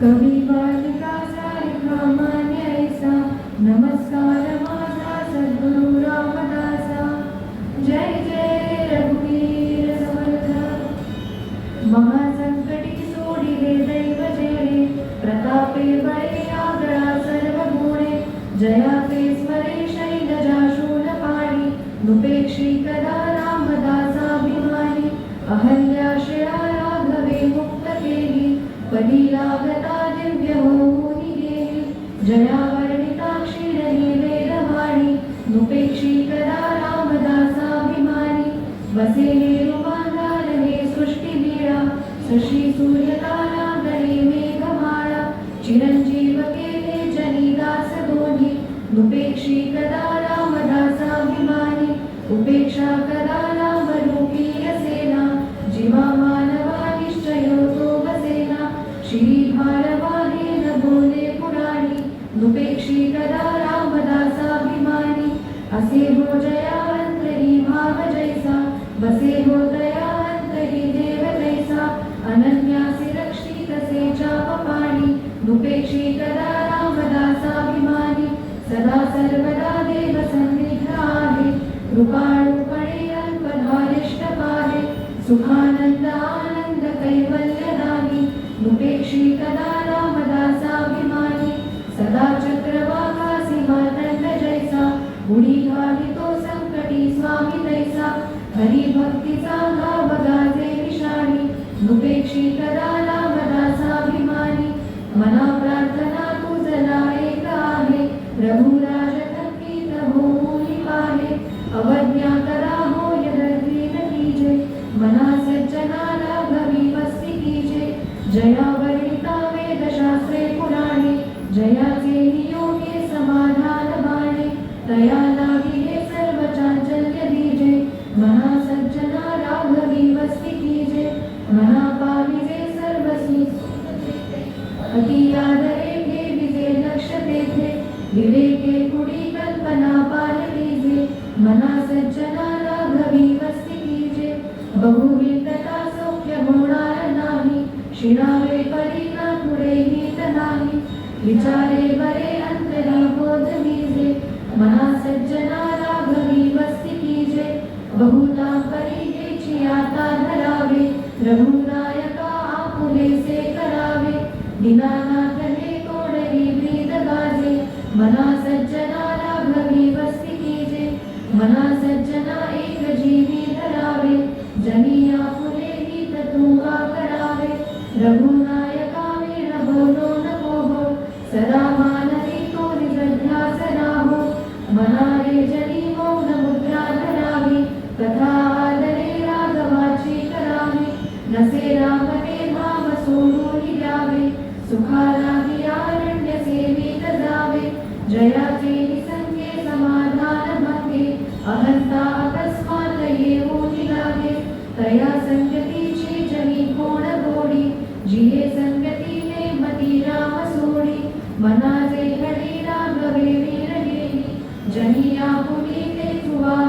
कवी बालिका सारिका मान्य ऐसा नमस्कार माझा सद्गुरु रामदासा जय जय प्रतापे जयाते स्मरे शैलजा शूल पाणी, नुपेक्षी कदा रामदासाभिमानी। अहल्या केली पदी दिव्य होऊनी गेली जया वर्णिता क्षीरही वेदवाणी नुपेक्षी कदा रामदासाभिमानी वसेले रुमांगार हे सृष्टी लीळा शशी नुपेक्षी कदा उपेक्षा कदा सदा सर्वदा देव सन्निध आहे कृपाळूपणे अल्पधारिष्ट पाहे सुखानंद आनंद कदा रामदासाभिमानी सदा चक्रवाकासी मातंड जैसा उडी घालितो संकटी स्वामी तैसा हरी थकीत होऊनी अवज्ञा करा हो कीजे मना सज्जना राघवी कीजे। जया वर्णिता वेदशास्त्रे पुराणे जयाचे नियोगे समाधान बाणे, तया लागी हे सर्व दीजे। मना सज्जना राघवी वस्ती कीजे मना पाविजे सर्वसी अति नाही शिणावे परीना पुढे हित नाही विचारे बरे अंतरी बोध मीजे मना सज्जना राघवी वस्ती कीजे, बहुता परी हेची आता धरावे, रघुनायका आपुले से करावे दीनानाथ हे तोडली ब्रीद गाजे मना सज्जना राघवी वस्ती कीजे मना सज्जना एक जीवी धरावे, जनिया रघुनायका वीर बोलो नको सदा मानवी निजध्यास राहो मना रे जनी मौन मुद्रा धरावी आदरे राघवाची करावी नसे रामने धाम सोडून द्यावे सोडी मनाचे घडी राम वीर जनिया जनी आपुली ते तुवा